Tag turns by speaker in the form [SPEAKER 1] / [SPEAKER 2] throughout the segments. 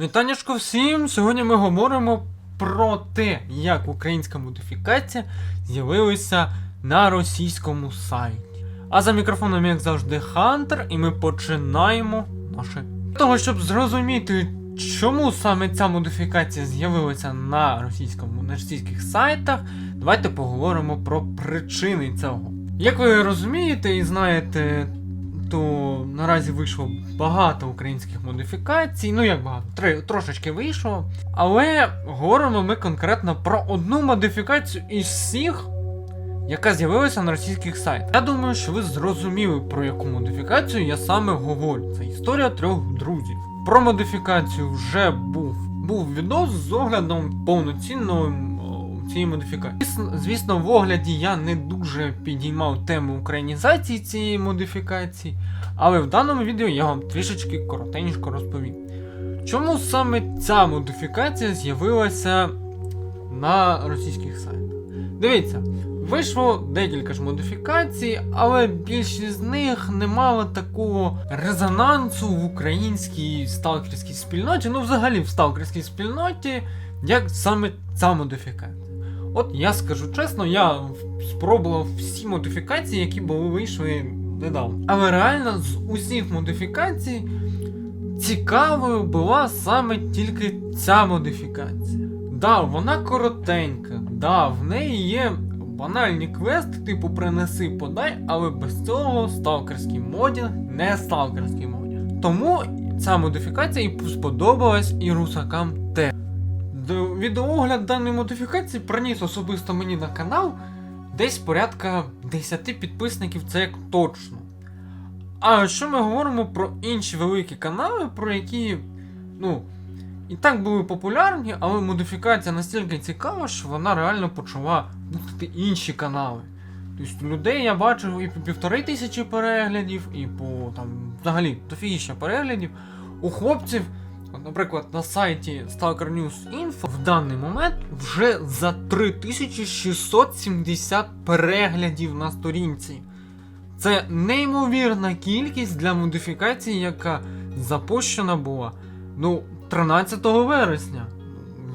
[SPEAKER 1] Вітанечко всім! Сьогодні ми говоримо про те, як українська модифікація з'явилася на російському сайті. А за мікрофоном, як завжди, Хантер, і ми починаємо наше. Для того, щоб зрозуміти, чому саме ця модифікація з'явилася на російському на російських сайтах, давайте поговоримо про причини цього. Як ви розумієте і знаєте, то наразі вийшло багато українських модифікацій. Ну як багато, Три, трошечки вийшло. Але говоримо ми конкретно про одну модифікацію із всіх, яка з'явилася на російських сайтах. Я думаю, що ви зрозуміли, про яку модифікацію я саме говорю. Це історія трьох друзів. Про модифікацію вже був, був відос з оглядом повноцінного цієї модифікації. Звісно, в огляді я не дуже підіймав тему українізації цієї модифікації, але в даному відео я вам трішечки коротенько розповім. Чому саме ця модифікація з'явилася на російських сайтах? Дивіться, вийшло декілька ж модифікацій, але більшість з них не мала такого резонансу в українській сталкерській спільноті, ну взагалі в сталкерській спільноті, як саме ця модифікація. От я скажу чесно, я спробував всі модифікації, які були вийшли недавно. Але реально з усіх модифікацій цікавою була саме тільки ця модифікація. Да, вона коротенька, да, в неї є банальні квести, типу принеси подай, але без цього сталкерський модінг не сталкерський модінг. Тому ця модифікація і сподобалась і русакам теж. Відеоогляд даної модифікації приніс особисто мені на канал десь порядка 10 підписників, це як точно. А що ми говоримо про інші великі канали, про які, ну, і так були популярні, але модифікація настільки цікава, що вона реально почала бути інші канали. Тобто людей я бачив і по півтори тисячі переглядів, і по там взагалі дофігіща переглядів. У хлопців, наприклад, на сайті Stalker News Info в даний момент вже за 3670 переглядів на сторінці. Це неймовірна кількість для модифікації, яка запущена була ну, 13 вересня.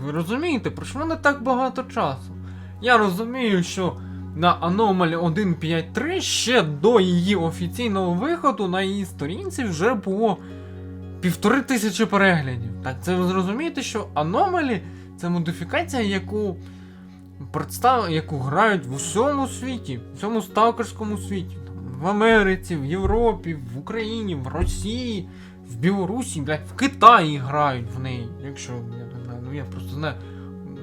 [SPEAKER 1] Ви розумієте, пройшло не так багато часу. Я розумію, що на Anomaly 1.5.3 ще до її офіційного виходу на її сторінці вже було півтори тисячі переглядів. Так це ви зрозумієте, що Anomaly це модифікація, яку представ... яку грають в усьому світі, в всьому сталкерському світі. В Америці, в Європі, в Україні, в Росії, в Білорусі, блядь, в Китаї грають в неї. Якщо я не знаю, ну я просто знаю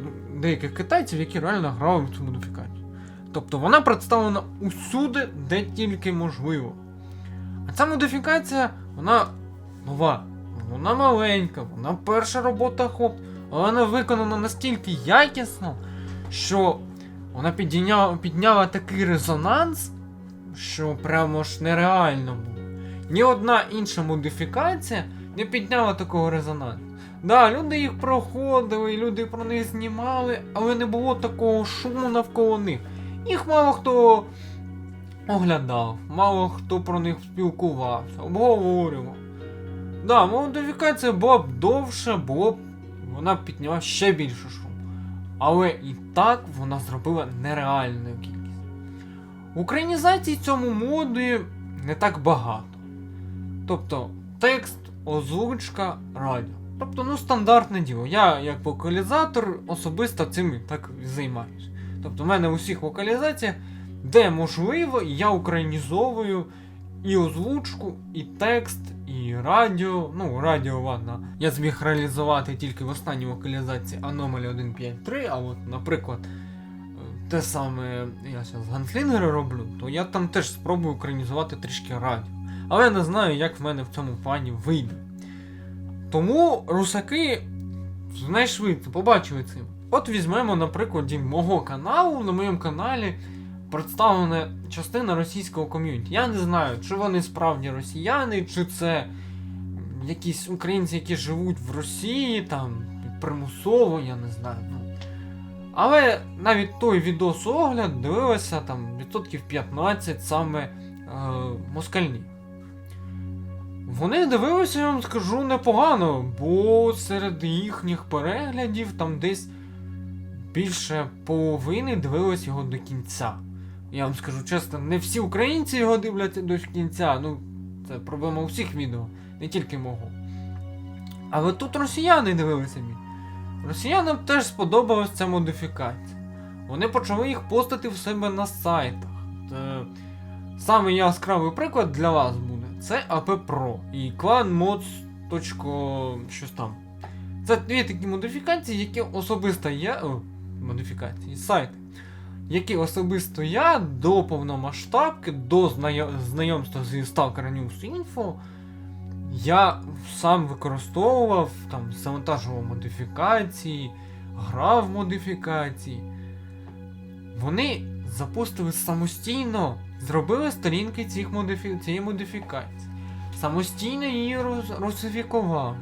[SPEAKER 1] ну, деяких китайців, які реально грали в цю модифікацію. Тобто вона представлена усюди, де тільки можливо. А ця модифікація, вона нова, вона маленька, вона перша робота хоп, але вона виконана настільки якісно, що вона підняла, підняла такий резонанс, що прямо ж нереально було. Ні одна інша модифікація не підняла такого резонансу. Да, люди їх проходили, люди про них знімали, але не було такого шуму навколо них. Їх мало хто оглядав, мало хто про них спілкувався, обговорював. Да, модифікація була б довша, було б вона б підняла ще більше шуму. Але і так вона зробила нереальну кількість. Українізацій цьому моді не так багато. Тобто текст, озвучка, радіо. Тобто, ну, стандартне діло. Я, як вокалізатор, особисто цим так займаюся. Тобто, в мене у всіх вокалізаціях, де можливо, я українізовую і озвучку, і текст, і радіо. Ну, радіо, ладно. Я зміг реалізувати тільки в останній вокалізації Anomaly 1.5.3, а от, наприклад, е, те саме я зараз ганслінгери роблю, то я там теж спробую українізувати трішки радіо. Але я не знаю, як в мене в цьому плані вийде. Тому русаки знайшли побачили цим. От візьмемо, на прикладі мого каналу, на моєму каналі представлена частина російського ком'юніті. Я не знаю, чи вони справді росіяни, чи це якісь українці, які живуть в Росії, там примусово, я не знаю. Ну. Але навіть той відос-огляд дивилося там відсотків 15 саме е, москальні. Вони дивилися, я вам скажу, непогано, бо серед їхніх переглядів там десь більше половини дивились його до кінця. Я вам скажу чесно, не всі українці його дивляться до кінця. Ну, це проблема усіх відео, не тільки мого. Але тут росіяни дивилися мій. Росіянам теж сподобалась ця модифікація. Вони почали їх постити в себе на сайтах. Та Самий яскравий приклад для вас буде це AP Pro і clanmods. щось там. Це дві такі модифікації, які особисто я. О, модифікації, сайти. Які особисто я до повномасштабки, до знайомства зі Stalker News Info, я сам використовував, там, завантажував модифікації, грав в модифікації. Вони запустили самостійно, зробили сторінки цих модифі... цієї модифікації. Самостійно її роз... русифікували,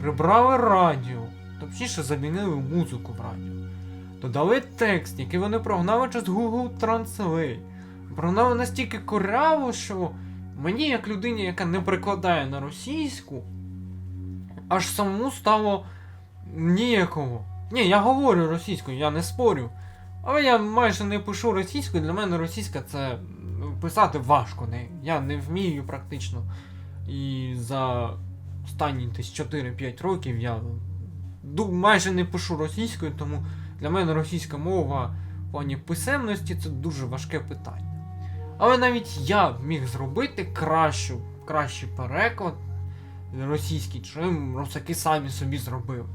[SPEAKER 1] прибрали радіо, точніше замінили музику в радіо. Додали текст, який вони прогнали через Google Translate. Прогнали настільки коряво, що мені, як людині, яка не перекладає на російську, аж самому стало ніякого. Ні, я говорю російською, я не спорю. Але я майже не пишу російською, для мене російська це ну, писати важко. Не, я не вмію практично. І за останні десь 4-5 років я майже не пишу російською, тому для мене російська мова в плані писемності це дуже важке питання. Але навіть я міг зробити кращу, кращий переклад російський, чим русаки самі собі зробили.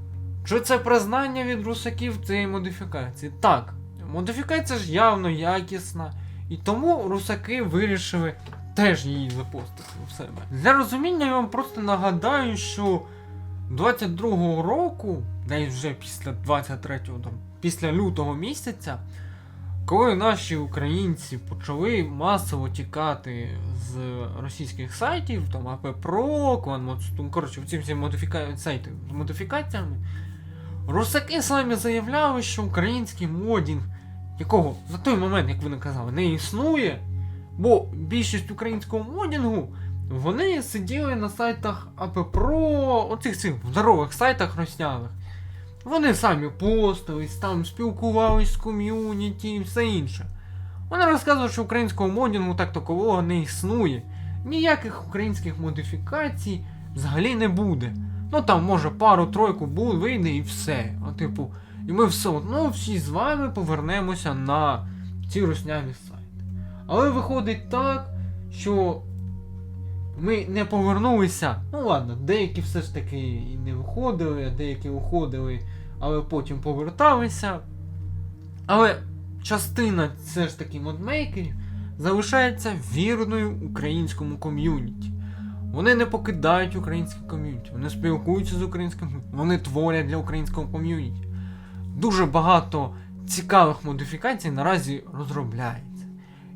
[SPEAKER 1] Чи це признання від русаків цієї модифікації? Так, модифікація ж явно якісна, і тому русаки вирішили теж її запостити в себе. Для розуміння я вам просто нагадаю, що 22-го року, десь вже після 23-го, там, після лютого місяця, коли наші українці почали масово тікати з російських сайтів, там АП Pro, ClanMods, ну, коротше, ці всі модифіка... сайти з модифікаціями, русаки самі заявляли, що український модінг, якого на той момент, як вони казали, не існує, бо більшість українського модінгу вони сиділи на сайтах АП Pro, оцих цих здорових сайтах роснявих. Вони самі постились, там спілкувались з ком'юніті і все інше. Вони розказують, що українського модінгу так такового не існує. Ніяких українських модифікацій взагалі не буде. Ну там може пару-тройку буде, вийде і все. А типу, і ми все одно всі з вами повернемося на ці русняві сайти. Але виходить так, що ми не повернулися. Ну ладно, деякі все ж таки і не виходили, а деякі уходили, але потім поверталися. Але частина все ж таки модмейкерів залишається вірною українському ком'юніті. Вони не покидають українське ком'юніті, вони спілкуються з українським вони творять для українського ком'юніті. Дуже багато цікавих модифікацій наразі розробляється.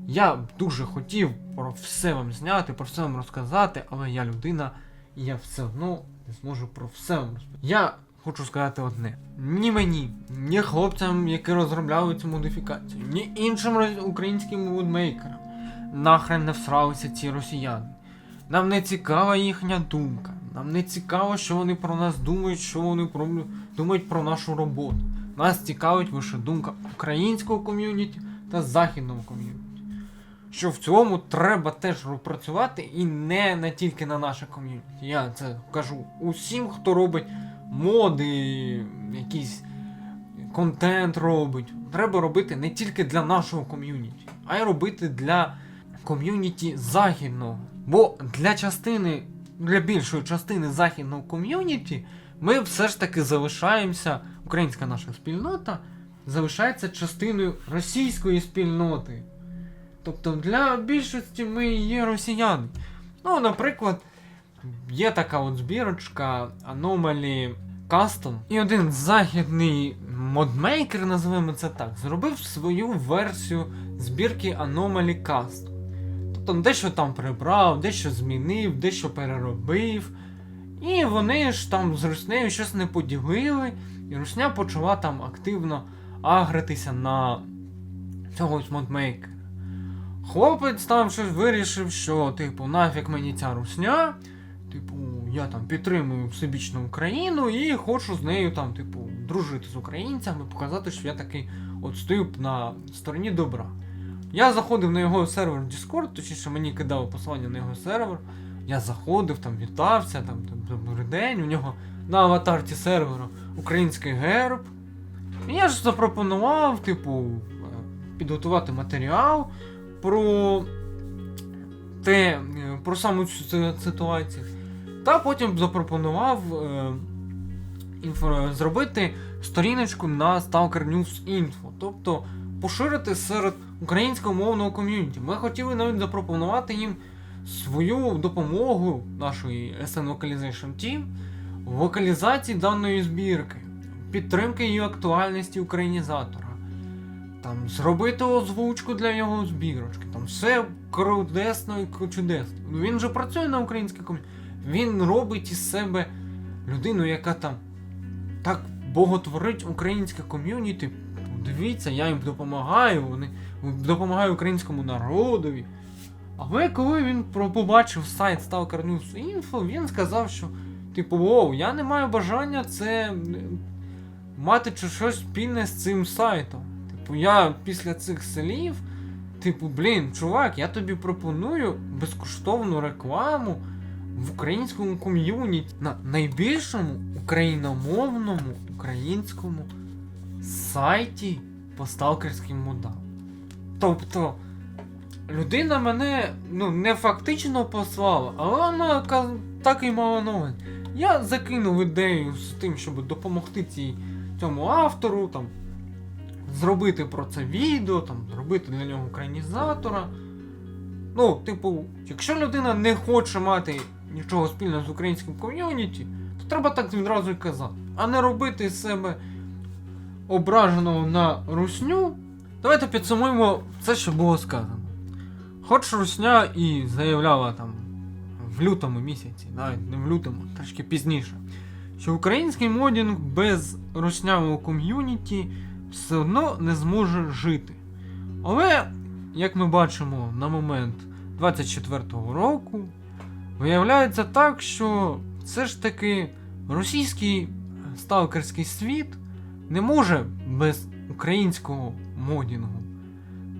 [SPEAKER 1] Я б дуже хотів про все вам зняти, про все вам розказати, але я людина, і я все одно не зможу про все вам розповісти. Я хочу сказати одне: ні мені, ні хлопцям, які розробляли цю модифікацію, ні іншим українським вудмейкерам нахрен не всралися ці росіяни. Нам не цікава їхня думка. Нам не цікаво, що вони про нас думають, що вони про... думають про нашу роботу. Нас цікавить лише думка українського ком'юніті та західного ком'юніті. Що в цьому треба теж працювати і не, не тільки на наше ком'юніті. Я це кажу усім, хто робить моди, якийсь контент робить. Треба робити не тільки для нашого ком'юніті, а й робити для ком'юніті західного. Бо для частини, для більшої частини західного ком'юніті ми все ж таки залишаємося, українська наша спільнота залишається частиною російської спільноти. Тобто для більшості ми є росіяни. Ну, наприклад, є така от збірочка Anomaly Custom. І один західний модмейкер, називаємо це так, зробив свою версію збірки Anomaly Custom. Тобто дещо там прибрав, дещо змінив, дещо переробив. І вони ж там з Руснею щось не поділили, і Русня почала там активно агритися на цього модмейкера. Хлопець там щось вирішив, що, типу, нафіг мені ця русня. типу, я там підтримую всебічну Україну і хочу з нею там, типу, дружити з українцями, показати, що я такий от стою на стороні добра. Я заходив на його сервер Discord, точніше мені кидало посилання на його сервер. Я заходив, там вітався, там, там добрий день, у нього на аватарці серверу український герб. І я ж запропонував, типу, е, підготувати матеріал про те, е, про саму цю ситуацію. Та потім запропонував е, інфо, зробити сторіночку на Stalker News Info, тобто поширити серед українського мовного ком'юніті. Ми хотіли навіть запропонувати їм свою допомогу нашої SN Localization Team в вокалізації даної збірки, підтримки її актуальності українізатора. Там зробити озвучку для його збірочки. Там все крудесно і чудесно. Ну він же працює на українській ком'юніті. Він робить із себе людину, яка там так боготворить українське ком'юніті. Дивіться, я їм допомагаю, вони допомагаю українському народові. Але коли він побачив сайт Stalker News Info, він сказав, що, типу, оу, я не маю бажання це мати щось спільне з цим сайтом. Типу, я після цих слів, типу, блін, чувак, я тобі пропоную безкоштовну рекламу в українському ком'юніті на найбільшому україномовному українському сайті по сталкерським модам. Тобто, людина мене ну, не фактично послала, але вона так і мала новин. Я закинув ідею з тим, щоб допомогти цій, цьому автору, там, зробити про це відео, там, зробити для нього українізатора. Ну, типу, якщо людина не хоче мати нічого спільного з українським ком'юніті, то треба так відразу і казати. А не робити з себе ображеного на русню. Давайте підсумуємо все, що було сказано. Хоч Русня і заявляла там в лютому місяці, навіть не в лютому, трошки пізніше, що український модінг без руснявого ком'юніті все одно не зможе жити. Але, як ми бачимо на момент 24-го року, виявляється так, що все ж таки російський сталкерський світ не може без українського модінгу.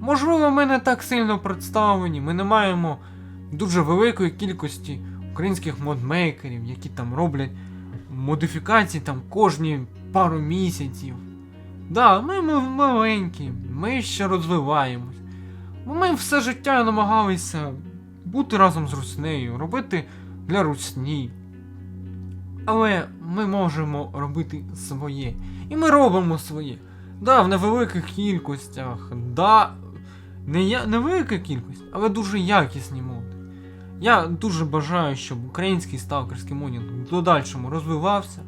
[SPEAKER 1] Можливо, ми не так сильно представлені, ми не маємо дуже великої кількості українських модмейкерів, які там роблять модифікації там кожні пару місяців. Да, ми, ми маленькі, ми ще розвиваємось. Ми все життя намагалися бути разом з руснею, робити для русні. Але ми можемо робити своє. І ми робимо своє. Да, в невеликих кількостях, да, не я, невелика кількість, але дуже якісні моди. Я дуже бажаю, щоб український сталкерський модінг в подальшому розвивався.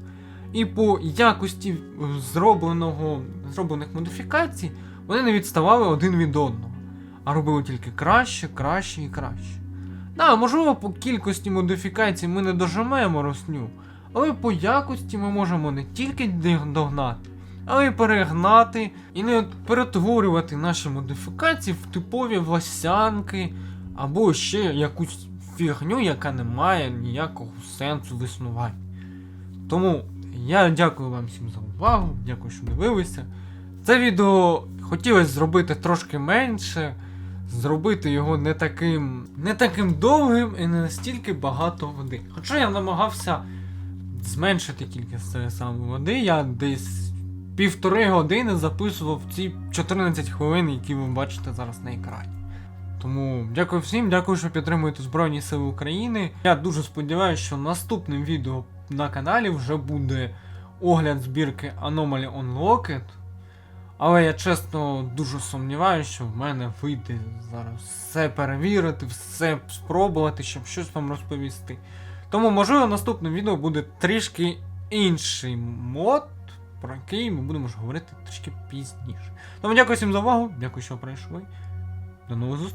[SPEAKER 1] І по якості е, зробленого, зроблених модифікацій вони не відставали один від одного, а робили тільки краще, краще і краще. Да, можливо, по кількості модифікацій ми не дожимаємо росню, але по якості ми можемо не тільки догнати, але й перегнати і не перетворювати наші модифікації в типові власянки або ще якусь фігню, яка не має ніякого сенсу в існуванні. Тому я дякую вам всім за увагу, дякую, що дивилися. Це відео хотілося зробити трошки менше, зробити його не таким, не таким довгим і не настільки багато води. Хоча я намагався зменшити кількість цієї самої води, я десь півтори години записував ці 14 хвилин, які ви бачите зараз на екрані. Тому дякую всім, дякую, що підтримуєте Збройні Сили України. Я дуже сподіваюся, що наступним відео на каналі вже буде огляд збірки Anomaly Unlocked. Але я чесно дуже сумніваюся, що в мене вийде зараз все перевірити, все спробувати, щоб щось вам розповісти. Тому, можливо, наступне відео буде трішки інший мод, про який ми будемо говорити трішки пізніше. Тому дякую всім за увагу, дякую, що прийшли. До нових зустрічей!